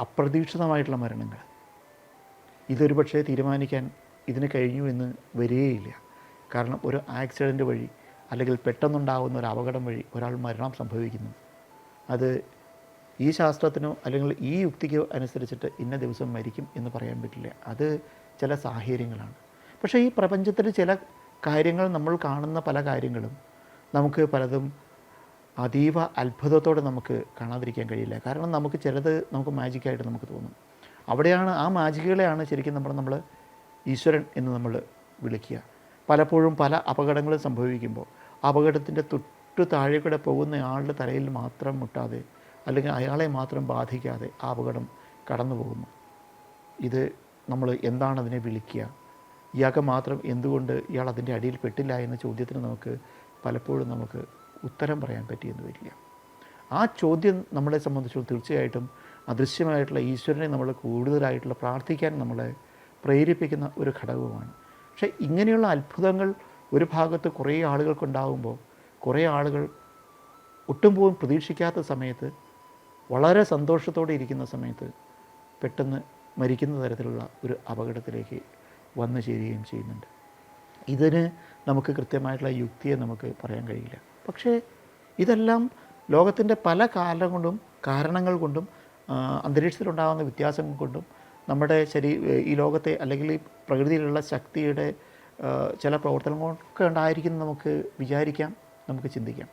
അപ്രതീക്ഷിതമായിട്ടുള്ള മരണങ്ങൾ. ഇതൊരു പക്ഷേ തീരുമാനിക്കാൻ ഇതിന് കഴിഞ്ഞു എന്ന് വരികയില്ല. കാരണം ഒരു ആക്സിഡന്റ് വഴി അല്ലെങ്കിൽ പെട്ടെന്നുണ്ടാകുന്ന ഒരു അപകടം വഴി ഒരാൾ മരണം സംഭവിക്കുന്നു. അത് ഈ ശാസ്ത്രത്തിനോ അല്ലെങ്കിൽ ഈ യുക്തിക്കോ അനുസരിച്ചിട്ട് ഇന്ന ദിവസം മരിക്കും എന്ന് പറയാൻ പറ്റില്ല. അത് ചില സാഹചര്യങ്ങളാണ്. പക്ഷേ ഈ പ്രപഞ്ചത്തിൽ ചില കാര്യങ്ങൾ നമ്മൾ കാണുന്ന പല കാര്യങ്ങളും നമുക്ക് പലതും അതീവ അത്ഭുതത്തോടെ നമുക്ക് കാണാതിരിക്കാൻ കഴിയില്ല. കാരണം നമുക്ക് ചിലത് നമുക്ക് മാജിക്കായിട്ട് നമുക്ക് തോന്നും. അവിടെയാണ് ആ മാജിക്കുകളെയാണ് ശരിക്കും നമ്മൾ നമ്മൾ ഈശ്വരൻ എന്ന് നമ്മൾ വിളിക്കുക. പലപ്പോഴും പല അപകടങ്ങളും സംഭവിക്കുമ്പോൾ അപകടത്തിന്റെ തൊട്ടു താഴെ കൂടെ പോകുന്ന ആളുടെ തലയിൽ മാത്രം മുട്ടാതെ അല്ലെങ്കിൽ അയാളെ മാത്രം ബാധിക്കാതെ ആ അപകടം കടന്നു പോകുന്നു. ഇത് നമ്മൾ എന്താണ് അതിനെ വിളിക്കുക? ഇയാൾക്ക് മാത്രം എന്തുകൊണ്ട് ഇയാൾ അതിന്റെ അടിയിൽ പെട്ടില്ല എന്ന ചോദ്യത്തിന് നമുക്ക് പലപ്പോഴും നമുക്ക് ഉത്തരം പറയാൻ പറ്റിയെന്ന് വരില്ല. ആ ചോദ്യം നമ്മളെ സംബന്ധിച്ചുള്ള തീർച്ചയായിട്ടും അദൃശ്യമായിട്ടുള്ള ഈശ്വരനെ നമ്മൾ കൂടുതലായിട്ടുള്ള പ്രാർത്ഥിക്കാൻ നമ്മളെ പ്രേരിപ്പിക്കുന്ന ഒരു ഘടകവുമാണ്. പക്ഷേ ഇങ്ങനെയുള്ള അത്ഭുതങ്ങൾ ഒരു ഭാഗത്ത് കുറേ ആളുകൾക്കുണ്ടാകുമ്പോൾ കുറേ ആളുകൾ ഒട്ടും പോലും പ്രതീക്ഷിക്കാത്ത സമയത്ത് വളരെ സന്തോഷത്തോടെ ഇരിക്കുന്ന സമയത്ത് പെട്ടെന്ന് മരിക്കുന്ന തരത്തിലുള്ള ഒരു അപകടത്തിലേക്ക് വന്നു ചേരുകയും ചെയ്യുന്നുണ്ട്. ഇതിന് നമുക്ക് കൃത്യമായിട്ടുള്ള യുക്തിയെ നമുക്ക് പറയാൻ കഴിയില്ല. പക്ഷേ ഇതെല്ലാം ലോകത്തിന്റെ പല കാലം കൊണ്ടും കാരണങ്ങൾ കൊണ്ടും അന്തരീക്ഷത്തിലുണ്ടാകുന്ന വ്യത്യാസം കൊണ്ടും നമ്മുടെ ശരീ ഈ ലോകത്തെ അല്ലെങ്കിൽ ഈ പ്രകൃതിയിലുള്ള ശക്തിയുടെ ചില പ്രവർത്തനങ്ങളൊക്കെ ഉണ്ടായിരിക്കും നമുക്ക് വിചാരിക്കാം നമുക്ക് ചിന്തിക്കാം.